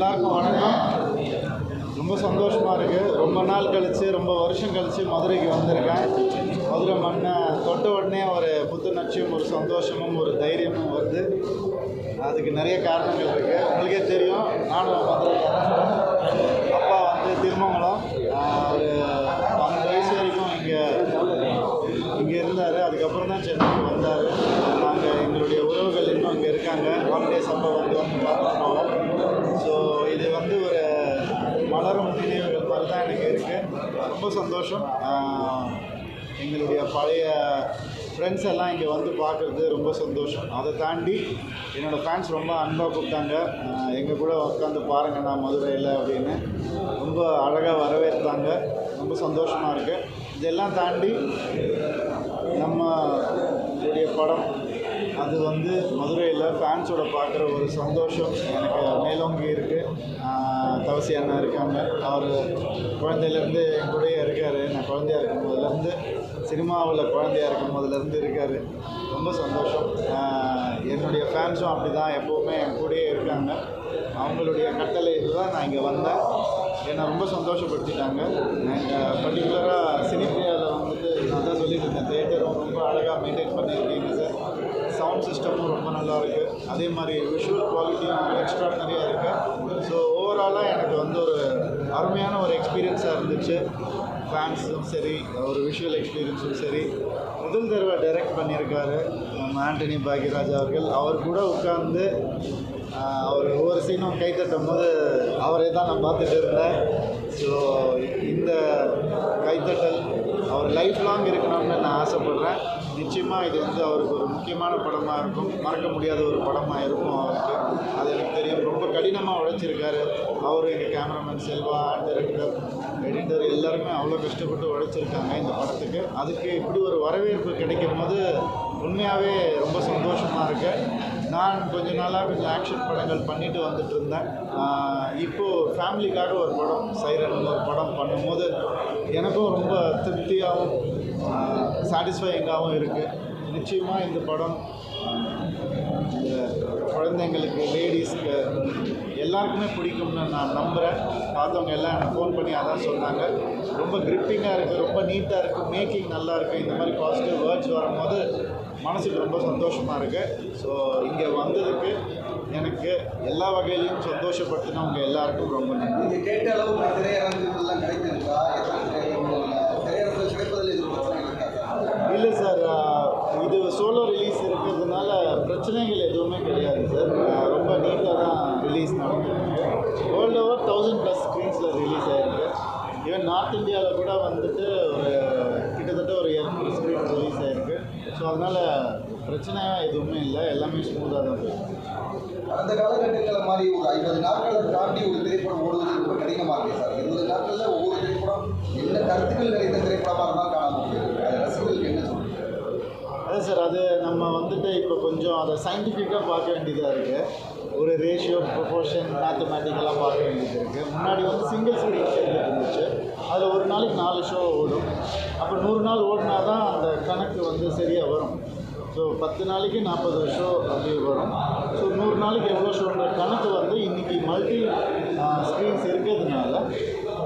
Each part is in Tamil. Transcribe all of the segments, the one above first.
எல்லாருக்கும் வணக்கம். ரொம்ப சந்தோஷமாக இருக்குது ரொம்ப நாள் கழித்து ரொம்ப வருஷம் கழித்து மதுரைக்கு வந்திருக்கேன். மதுரை மண்ணை தொட்ட உடனே ஒரு புத்துணர்ச்சியும் ஒரு சந்தோஷமும் ஒரு தைரியமும் வருது. அதுக்கு நிறைய காரணங்கள் இருக்குது உங்களுக்கே தெரியும் நானும் மதுரை அப்பா வந்து திருமங்கலம். ஒரு பன்னெண்டு வயசு வரைக்கும் இங்கே இங்கே இருந்தார். அதுக்கப்புறம் தான் சென்னைக்கு வந்தார். நாங்கள் எங்களுடைய உறவுகள் இன்னும் இங்கே இருக்காங்க. ஹாலிடேஸ் அப்போ வந்து வந்து பார்த்துருக்கோம் ஸோ இது வந்து ஒரு மலரும் எனக்கு இருக்குது ரொம்ப சந்தோஷம். எங்களுடைய பழைய ஃப்ரெண்ட்ஸ் எல்லாம் இங்கே வந்து பார்க்குறது ரொம்ப சந்தோஷம். அதை தாண்டி என்னோடய ஃபேன்ஸ் ரொம்ப அன்பாக கூப்பிட்டாங்க. எங்கள் கூட உட்காந்து பாருங்கள் நான் மதுரையில் அப்படின்னு ரொம்ப அழகாக வரவேற்றாங்க. ரொம்ப சந்தோஷமாக இருக்குது இதெல்லாம் தாண்டி நம்ம படம் அது வந்து மதுரையில் ஃபேன்ஸோட பார்க்குற ஒரு சந்தோஷம். எனக்கு மேலோங்கி இருக்குது தவசி அண்ணா இருக்காங்க. அவர் குழந்தையிலேருந்து என் கூடயே இருக்கார். நான் குழந்தையா இருக்கும் போதுலேருந்து சினிமாவில் குழந்தையா இருக்கும் போதுலேருந்து இருக்கார். ரொம்ப சந்தோஷம். என்னுடைய ஃபேன்ஸும் அப்படி தான் எப்போவுமே என் கூடயே இருக்காங்க. அவங்களுடைய கட்டளை தான் நான் இங்கே வந்தேன். என்னை ரொம்ப சந்தோஷப்படுத்திட்டாங்க. நாங்கள் பர்டிகுலராக சினிப்பிரியாவில் வந்துட்டு நான் தான் சொல்லிட்டு தேட்டரும் ரொம்ப அழகாக மெயின்டைன் பண்ணியிருக்கேன் சிஸ்டமும் ரொம்ப நல்லா இருக்குது அதே மாதிரி விஷுவல் குவாலிட்டியும் எக்ஸ்ட்ராடனரியாக இருக்குது ஸோ ஓவராலாக எனக்கு வந்து ஒரு அருமையான ஒரு எக்ஸ்பீரியன்ஸாக இருந்துச்சு. ஃபேன்ஸும் சரி ஒரு விஷுவல் எக்ஸ்பீரியன்ஸும் சரி. முதல் தடவை டைரக்ட் பண்ணியிருக்காரு நம்ம ஆண்டனி பாக்யராஜ் அவர்கள். அவர் கூட உட்கார்ந்து அவர் ஒவ்வொரு சீனும் கை தட்டும் போது அவரே தான் நான் பார்த்துட்டு இருந்தேன். ஸோ இந்த கைத்தட்டல் அவர் லைஃப் லாங் இருக்கணும்னு நான் ஆசைப்பட்றேன். நிச்சயமாக இது வந்து அவருக்கு ஒரு முக்கியமான படமாக இருக்கும். மறக்க முடியாத ஒரு படமாக இருக்கும் அவருக்கு. அது எனக்கு தெரியும். ரொம்ப கடினமாக உழைச்சிருக்காரு. அவர் எங்கள் கேமராமேன் செல்வா டைரக்டர் எடிட்டர் எல்லாருமே அவ்வளோ கஷ்டப்பட்டு உழைச்சிருக்காங்க இந்த படத்துக்கு. அதுக்கு இப்படி ஒரு வரவேற்பு கிடைக்கும் போது உண்மையாகவே ரொம்ப சந்தோஷமாக இருக்குது நான் கொஞ்ச நாளாக கொஞ்சம் ஆக்ஷன் படங்கள் பண்ணிட்டு வந்துட்டு இருந்தேன். இப்போது ஃபேமிலிக்காக ஒரு படம் சைரன் ஒரு படம் பண்ணும்போது எனக்கும் ரொம்ப திருப்தியாகவும் சாட்டிஸ்ஃபைங்காகவும் இருக்குது நிச்சயமாக இந்த படம் இந்த குழந்தைங்களுக்கு லேடிஸ்க்கு எல்லாருக்குமே பிடிக்கும்னு நான் நம்புகிறேன் பார்த்தவங்க எல்லாம் எனக்கு ஃபோன் பண்ணி அதான் சொன்னாங்க ரொம்ப கிரிப்பிங்காக இருக்குது ரொம்ப நீட்டாக இருக்குது மேக்கிங் நல்லா இருக்குது இந்த மாதிரி பாசிட்டிவ் வேர்ட்ஸ் வரும்போது மனசுக்கு ரொம்ப சந்தோஷமாக இருக்குது ஸோ இங்கே வந்ததுக்கு எனக்கு எல்லா வகையிலையும் சந்தோஷப்படுத்தினவங்க எல்லாருக்கும் ரொம்ப நன்றி நீங்க கேட்ட அளவுக்கு திரையரங்குகள்லாம் கிடைத்திருக்கா எத்தனை திரையரங்குகள் திரையரங்குகள் கிடைப்பதில் இது பிரச்சனை இருக்கா இல்லை சார் இது சோலோ ரிலீஸ் இருக்கிறதுனால பிரச்சனைகள் எதுவுமே கிடையாது சார் ஆஹ் ரொம்ப நீட்டாக தான் ரிலீஸ் நடந்துருக்கு வேர்ல்டு ஓவர் தௌசண்ட் ப்ளஸ் ஸ்க்ரீன்ஸில் ரிலீஸ் ஆகிருக்கு ஈவன் நார்த் இந்தியாவில் கூட வந்துட்டு ஒரு கிட்டத்தட்ட ஒரு இரநூறு ஸ்க்ரீன் ரிலீஸ் ஆகிருக்கு ஸோ அதனால் பிரச்சனை எதுவுமே இல்லை. எல்லாமே ஸ்மூத்தாக தான் அந்த கடந்த காலகட்டங்களில் மாதிரி ஒரு ஐம்பது நாட்களை தாண்டி ஒரு திரைப்படம் ஓடுவது ரொம்ப கடினமாக இருக்குது சார். இருபது நாட்களில் ஒவ்வொரு திரைப்படம் என்ன கருத்துக்கள் நிறைந்த திரைப்படமாக இருந்தாலும் காண முடியும் அது ரசிகர்களுக்கு என்ன சொல்லுங்க அதான் சார் அது நம்ம வந்துட்டு இப்போ கொஞ்சம் அதை சயின்டிஃபிக்காக பார்க்க வேண்டியதாக இருக்குது ஒரு ரேஷியோ ப்ரொபோர்ஷன் மேத்தமேட்டிக்கலாக பார்க்க வேண்டியது இருக்குது முன்னாடி வந்து சிங்கிள் ஸ்க்ரீன் தேட்டர் இருந்துச்சு. அதில் ஒரு நாளைக்கு நாலு ஷோ ஓடும். அப்போ நூறு நாள் ஓடினா தான் அந்த கணக்கு வந்து சரியாக வரும். ஸோ பத்து நாளைக்கு நாற்பது ஷோ அப்படி வரும். ஸோ நூறு நாளைக்கு எவ்வளோ ஷோன்ற கணக்கு வந்து இன்றைக்கி மல்டி ஸ்க்ரீன்ஸ் இருக்கிறதுனால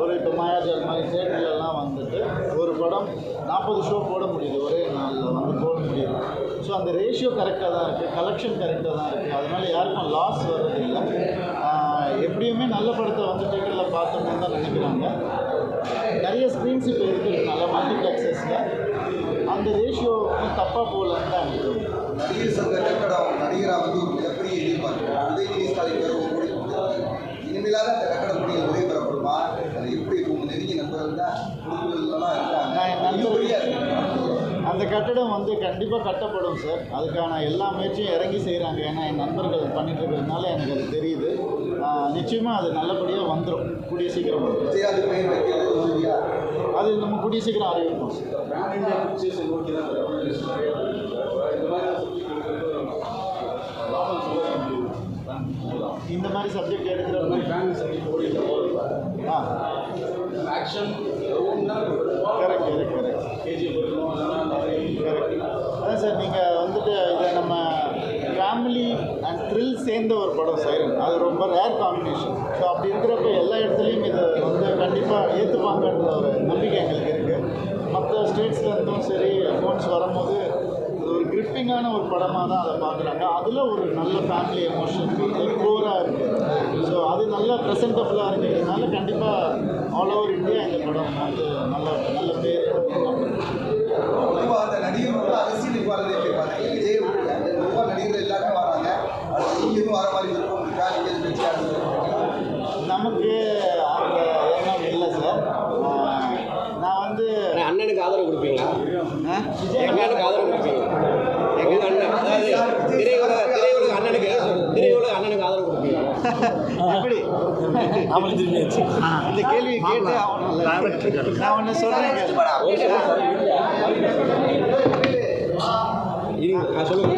ஒரு இப்போ மாயாஜால் மாதிரி தேட்டர்லலாம் வந்துட்டு ஒரு படம் நாற்பது ஷோ போட முடியுது ஒரே நாளில் வந்து போட முடியுது. ஸோ அந்த ரேஷியோ கரெக்டாக தான் இருக்குது கலெக்ஷன் கரெக்டாக தான் இருக்குது அதனால் யாருக்கும் லாஸ் வர்றதில்லை. எப்படியுமே நல்ல படத்தை வந்து தேட்டரில் பார்த்தோம்னு தான் நினைக்கிறாங்க. நிறைய ஸ்க்ரீன்ஸ் இப்போ இருக்கிறதுனால மல்டிப்ளெக்ஸஸில் அந்த ரேஷியோ தப்பாக போகலன்னு தான் எனக்கு நடிகர் சங்க நடிகராக வந்து ஒரு மிகப்பெரிய எதிர்பார்ப்பு உதயநிதி ஸ்டாலின் பேர் ஒரு கோடி கொடுத்தாரு. இனிமேலாக அந்த கட்டட பணிகள் விடைபெறப்படுமா அது எப்படி இருக்கும் நெருங்கிய நண்பர்கள் தான் குடும்பங்கள்லாம் இருக்காங்க நான் என் நல்லபடியா இருக்கு. நண்பர்கள் அந்த கட்டடம் வந்து கண்டிப்பாக கட்டப்படும் சார் அதுக்கான எல்லா முயற்சியும் இறங்கி செய்கிறாங்க ஏன்னா என் நண்பர்கள் பண்ணிட்டு இருக்கிறதுனால எனக்கு அது தெரியுது. நிச்சயமாக அது நல்லபடியாக வந்துடும் கூடிய சீக்கிரம் அது நம்ம கூடிய சீக்கிரம் அறிவிப்போம். இந்த மாதிரி சப்ஜெக்ட் எடுக்கிற ஆ. Action correct correct correct sir நீங்கள் வந்துட்டு இதை நம்ம ஃபேமிலி அண்ட் த்ரில் சேர்ந்த ஒரு படம் சைரன் அது ரொம்ப ரேர் காம்பினேஷன் ஸோ அப்படி இருக்கிறப்ப எல்லா இடத்துலையும் இதை வந்து கண்டிப்பாக ஏற்றுப்பாங்கன்ற ஒரு நம்பிக்கை எங்களுக்கு இருக்குது மற்ற ஸ்டேட்ஸ்லேருந்தும் சரி ஃபோன்ஸ் வரும்போது இது ஒரு கிரிப்பிங்கான ஒரு படமாக தான் அதை பார்க்குறாங்க. அதில் ஒரு நல்ல ஃபேமிலி எமோஷன் கோராக இருக்குது ஸோ அது நல்ல ப்ரெசன்டபுளாக இருக்கிறதுனால கண்டிப்பாக ஆல் ஓவர் இந்தியா இந்த படம் வந்து நல்ல நல்ல பேர் பொதுவாக அந்த நடிகர்களோட அரசியலுக்கு வரதை எப்படி பார்த்தீங்க விஜய் விட்டுருங்க பொதுவாக நடிகர்கள் எல்லாருமே வராங்க அது நீங்களும் வர மாதிரி இருக்கும் இருக்கா நீங்கள் எதுவும் கட்சி ஆரம்பிச்சிருக்கீங்க நமக்கு அந்த எண்ணம் இல்லை சார் ஆஹ் நான் வந்து அண்ணா, அண்ணனுக்கு ஆதரவு கொடுப்பீங்களா? ஆஹ் அண்ணனுக்கு ஆதரவு கொடுப்பீங்க உங்க அண்ணன் அதாவது திரையுலக திரையுலக அண்ணனுக்கு திரையுலக அண்ணனுக்கு ஆதரவு கொடுப்பீங்க எப்படி? இந்த கேள்வி கேட்டு நான் ஒன்று சொல்கிறேன் சொல்லுங்க.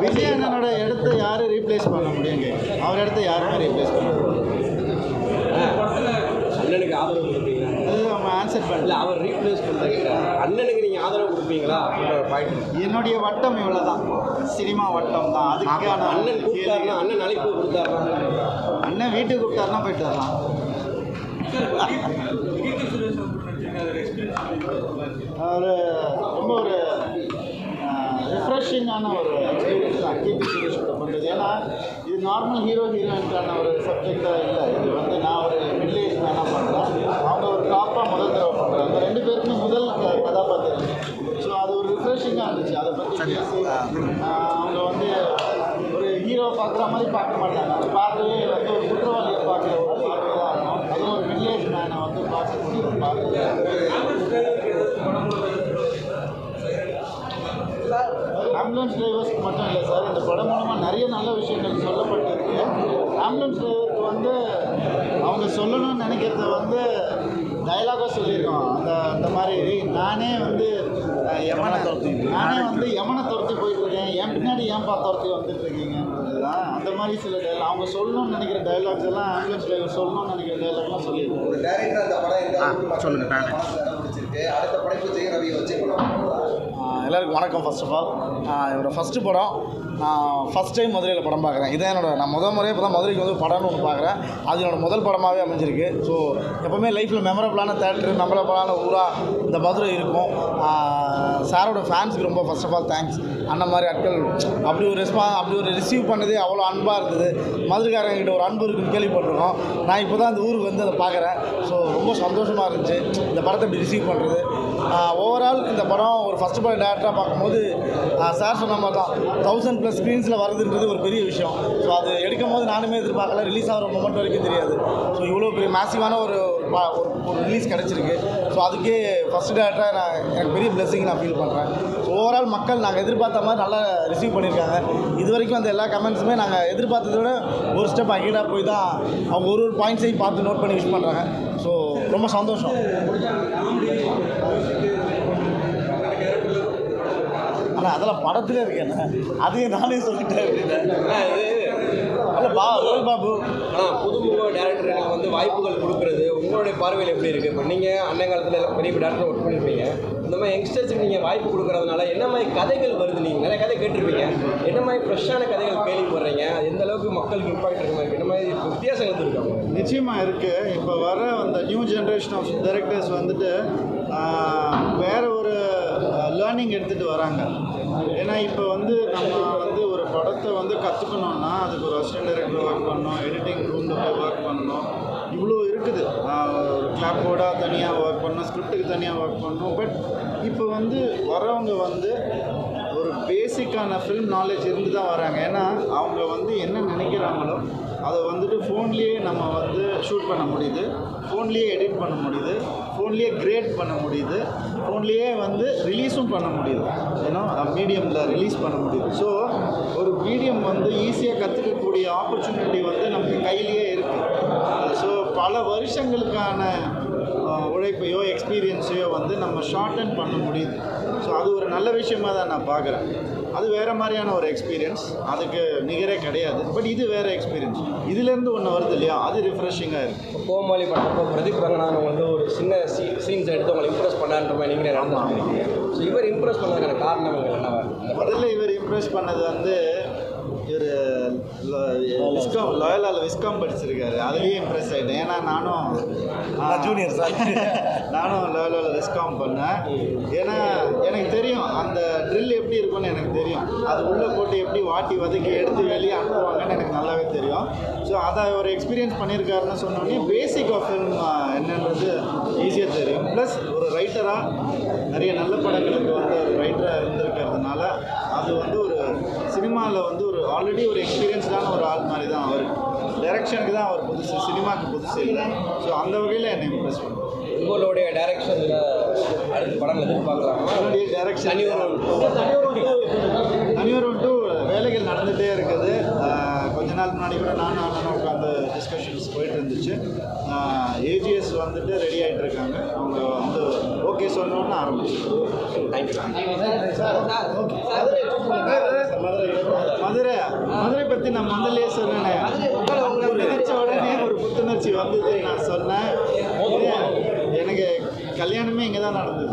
விஜய் அண்ணனோட இடத்த யார் ரீப்ளேஸ் பண்ண முடியுங்க? அவர் இடத்த யாருமே ரீப்ளேஸ் பண்ண முடியும் அண்ணனுக்கு ஆதரவு கொடுப்பீங்களா? அது நம்ம ஆன்சர் இல்லை பண்ணல அவர் ரீப்ளேஸ் பண்ணுறீங்க அண்ணனுக்கு நீங்கள் ஆதரவு கொடுப்பீங்களா? அப்படின்ற ஒரு பாயிண்ட் என்னுடைய வட்டம் இவ்வளோ தான் சினிமா வட்டம் தான். அதுக்கான அண்ணன் கூப்பிட்டாருன்னா அண்ணன் அழைப்பு கொடுத்தாருன்னா? அண்ணன் வீட்டுக்கு கூப்பிட்டாருன்னா போயிட்டு வரலாம். ஒரு ரொம்ப ஒரு ரிஃப்ரெஷிங்கான ஒரு எக்ஸ்பீரியன்ஸ் தான். சுரேஷ் கூட பண்ணுறது ஏன்னா இது நார்மல் ஹீரோ ஹீரோயின்கான ஒரு சப்ஜெக்டாக இல்லை. இது வந்து நான் ஒரு மிடில் ஏஜ் மேனாக பண்ணுறேன் அவங்க ஒரு காப்பாக முதல் தடவை பண்ணுறாங்க ரெண்டு பேருக்குமே முதல் கதாபாத்திரம். ஸோ அது ஒரு ரிஃப்ரெஷிங்காக இருந்துச்சு. அதை பற்றி பேசி அவங்க வந்து ஒரு ஹீரோ பார்க்குற மாதிரி பார்க்க மாட்டாங்க. அது பார்க்கவே வந்து ஒரு குற்றவாளியை பார்க்குற ஒரு பார்வை தான் இருக்கும் அதுவும் ஒரு மிடில் ஏஜ் மேனை வந்து பார்க்கக்கூடிய ஒரு பார்வை ஆம்புலன்ஸ் டிரைவர்ஸ்க்கு மட்டும் இல்லை சார். இந்த படம் மூலமாக நிறைய நல்ல விஷயங்கள் சொல்லப்பட்டிருக்கு. ஆம்புலன்ஸ் டிரைவருக்கு வந்து அவங்க சொல்லணும்னு நினைக்கிறத வந்து டயலாகாக சொல்லியிருக்கோம். அந்த அந்த மாதிரி. நானே வந்து யமனை நானே வந்து யமனை துரத்தி போயிட்டு இருக்கேன் என் பின்னாடி ஏன் பார்த்து துரத்தி வந்துட்டு இருக்கீங்கன்றது தான் அந்த மாதிரி சில டயலாக் அவங்க சொல்லணும்னு நினைக்கிற டயலாக்ஸ் எல்லாம் ஆம்புலன்ஸ் டிரைவர் சொல்லணும்னு நினைக்கிற டயலாக்லாம் சொல்லியிருக்கோம் பிடிச்சிருக்கு அடுத்த படைப்பு ஜெய ரவியை வச்சு பண்ணுவாங்க ஆஹ் எல்லாருக்கும் வணக்கம் ஃபர்ஸ்ட் ஆஃப் ஆல் என்னோடய ஃபஸ்ட்டு படம் ஃபஸ்ட் டைம் மதுரையில் படம் பார்க்குறேன். இதான் என்னோட நான் முதல் முறையே இப்போ தான் மதுரைக்கு வந்து படம்னு ஒன்று பார்க்குறேன். அது என்னோடய முதல் படமாகவே அமைஞ்சிருக்கு. ஸோ எப்போவுமே லைஃப்பில் மெமரபிளான தேட்டரு மெமரபுளான ஊராக இந்த மதுரை இருக்கும். சாரோட ஃபேன்ஸுக்கு ரொம்ப ஃபர்ஸ்ட் ஆஃப் ஆல் தேங்க்ஸ் அந்த மாதிரி ஆட்கள் அப்படி ஒரு ரெஸ்பா அப்படி ஒரு ரிசீவ் பண்ணதே அவ்வளோ அன்பாக இருந்தது. மதுரைக்காரங்கிட்ட ஒரு அன்பு இருக்குன்னு கேள்விப்பட்டிருக்கோம். நான் இப்போ தான் அந்த ஊருக்கு வந்து அதை பார்க்குறேன். ஸோ ரொம்ப சந்தோஷமாக இருந்துச்சு. இந்த படத்தை இப்படி ரிசீவ் பண்ணுறது ஓவரால் இந்த படம் ஒரு ஃபஸ்ட் படம் டேரக்டராக பார்க்கும்போது சார் சொன்ன மாதிரி தான் தௌசண்ட் ப்ளஸ் ஸ்க்ரீன்ஸில் வருதுன்றது ஒரு பெரிய விஷயம். ஸோ அது எடுக்கும் போது நானுமே எதிர்பார்க்கல ரிலீஸ் ஆகிற மொமெண்ட் வரைக்கும் தெரியாது. ஸோ இவ்வளோ பெரிய மேசிவான ஒரு ஒரு ரிலீஸ் கிடச்சிருக்கு. ஸோ அதுக்கே ஃபஸ்ட் டேரக்டராக நான் எனக்கு பெரிய பிளெஸிங் நான் ஃபீல் பண்ணுறேன் ஸோ ஓவரால் மக்கள் நாங்கள் எதிர்பார்த்த மாதிரி நல்லா ரிசீவ் பண்ணியிருக்காங்க. இது வரைக்கும் அந்த எல்லா கமெண்ட்ஸுமே நாங்கள் எதிர்பார்த்ததை விட ஒரு ஸ்டெப் அகீடாக போய் தான் அவங்க ஒரு ஒரு பாயிண்ட்ஸையும் பார்த்து நோட் பண்ணி விஷ் பண்ணுறாங்க ஸோ ரொம்ப சந்தோஷம். அதெல்லாம் படத்திலே இருக்கேன் அதையும் நானே சொல்லிட்டேன் அப்படின்னு. அண்ணா, இது அல்ல பா ரோல் பாபு. ஆனால் புதுமுக டேரக்டர்களுக்கு வந்து வாய்ப்புகள் கொடுக்குறது உங்களுடைய பார்வையில் எப்படி இருக்குது இப்போ நீங்கள் அண்ணன் காலத்தில் எல்லாம் பெரிய டேரக்டர் ஒர்க் பண்ணியிருப்பீங்க இந்த மாதிரி யங்ஸ்டர்ஸுக்கு நீங்கள் வாய்ப்பு கொடுக்குறதுனால என்ன மாதிரி கதைகள் வருது நீங்கள் நிறைய கதை கேட்டிருப்பீங்க. என்ன மாதிரி ஃப்ரெஷ்ஷான கதைகள் கேள்விப்படுறீங்க அது எந்த அளவுக்கு மக்களுக்கு இம்பாக்ட் இருக்க? மாதிரி என்ன மாதிரி வித்தியாசங்கள் இருக்காங்க நிச்சயமாக இருக்குது இப்போ வர அந்த நியூ ஜென்ரேஷன் ஆஃப் டைரக்டர்ஸ் வந்துட்டு வேற லேர்னிங் எடுத்துகிட்டு வராங்க. ஏன்னா இப்போ வந்து நம்ம வந்து ஒரு படத்தை வந்து கற்றுக்கணுன்னா அதுக்கு ஒரு அசிஸ்டன்ட் டைரக்டர் ஒர்க் பண்ணணும் எடிட்டிங் ரூமில் போய் ஒர்க் பண்ணணும். இவ்வளோ இருக்குது. ஒரு கிளாப்போர்டாக தனியாக ஒர்க் பண்ணணும் ஸ்கிரிப்டுக்கு தனியாக ஒர்க் பண்ணணும். பட் இப்போ வந்து வரவங்க வந்து ஒரு பேசிக்கான ஃபிலிம் நாலேஜ் இருந்து தான் வராங்க. ஏன்னா அவங்க வந்து என்ன நினைக்கிறாங்களோ அதை வந்துட்டு ஃபோன்லேயே நம்ம வந்து ஷூட் பண்ண முடியுது. ஃபோன்லேயே எடிட் பண்ண முடியுது. ஃபோன்லேயே கிரேட் பண்ண முடியுது. ஃபோன்லேயே வந்து ரிலீஸும் பண்ண முடியுது. ஏன்னா மீடியமில் ரிலீஸ் பண்ண முடியுது. ஸோ ஒரு மீடியம் வந்து ஈஸியாக கற்றுக்கக்கூடிய ஆப்பர்ச்சுனிட்டி வந்து நமக்கு கையிலேயே இருக்குது ஸோ பல வருஷங்களுக்கான உழைப்பையோ எக்ஸ்பீரியன்ஸையோ வந்து நம்ம ஷார்டன் பண்ண முடியுது. ஸோ அது நல்ல விஷயமா தான் நான் பார்க்குறேன். அது வேறு மாதிரியான ஒரு எக்ஸ்பீரியன்ஸ் அதுக்கு நிகரே கிடையாது. பட் இது வேறு எக்ஸ்பீரியன்ஸ் இதுலேருந்து ஒன்று வருது இல்லையா? அது ரிஃப்ரெஷிங்காக இருக்குது கோமாளி பட்டப்போ பிரதீப் ரங்கநாதன் வந்து ஒரு சின்ன சீ சீன்ஸ் எடுத்து உங்களை இம்ப்ரெஸ் பண்ணான்ற மாதிரி நீங்களே நடந்துருக்கீங்க ஸோ இவர் இம்ப்ரெஸ் பண்ணதுக்கான காரணங்கள் இருக்கு? முதல்ல இவர் இம்ப்ரெஸ் பண்ணது வந்து இவர் விஸ்காம் லாயலால் விஸ்காம் படிச்சிருக்காரு. அதுலேயே இம்ப்ரெஸ் ஆகிட்டேன் ஏன்னா நானும் junior sir. நானும் லாயலால் விஸ்காம் பண்ணேன். ஏன்னா எனக்கு தெரியும் அந்த ட்ரில் எப்படி இருக்கும்னு எனக்கு தெரியும். அது உள்ளே போட்டு எப்படி வாட்டி வதக்கி எடுத்து வெளியே அனுப்புவாங்கன்னு எனக்கு நல்லாவே தெரியும். ஸோ அதை ஒரு எக்ஸ்பீரியன்ஸ் பண்ணியிருக்காருன்னு சொன்னோடனே பேசிக் ஆஃப் ஃபில்ம் என்னன்றது ஈஸியாக தெரியும். ப்ளஸ் ஒரு ரைட்டராக நிறைய நல்ல படங்களுக்கு வந்து ஒரு ரைட்டராக இருந்திருக்கிறதுனால அது வந்து ஒரு சினிமாவில் வந்து ஆல்ரெடி ஒரு எக்ஸ்பீரியன்ஸ்டான ஒரு ஆள் மாதிரி தான் அவர் டைரக்ஷனுக்கு தான் அவர் புதுசு சினிமாவுக்கு புதுசு இல்லை ஸோ அந்த வகையில் என்னை இம்ப்ரெஸ் பண்ணும் உங்களுடைய டைரக்ஷனில் அடுத்த படங்கள் எதிர்பார்க்கலாமா என்னுடைய டைரக்ஷன் தனியொரு தனியொரு டூ வேலைகள் நடந்துகிட்டே இருக்குது கொஞ்ச நாள் முன்னாடி கூட நானும் அண்ணனும் உட்காந்து டிஸ்கஷன்ஸ் போயிட்டு இருந்துச்சு ஏஜிஎஸ் வந்துட்டு ரெடி ஆகிட்டு இருக்காங்க அவங்க வந்து ஓகே சொன்னோன்னு ஆரம்பிச்சிருக்கோம் மதுரை. மதுரை பற்றி நான் மந்தலையே சொன்னேனே. நினைச்ச உடனே ஒரு புத்துணர்ச்சி வந்தது நான் சொன்னேன். எனக்கு கல்யாணமே இங்கே தான் நடந்தது.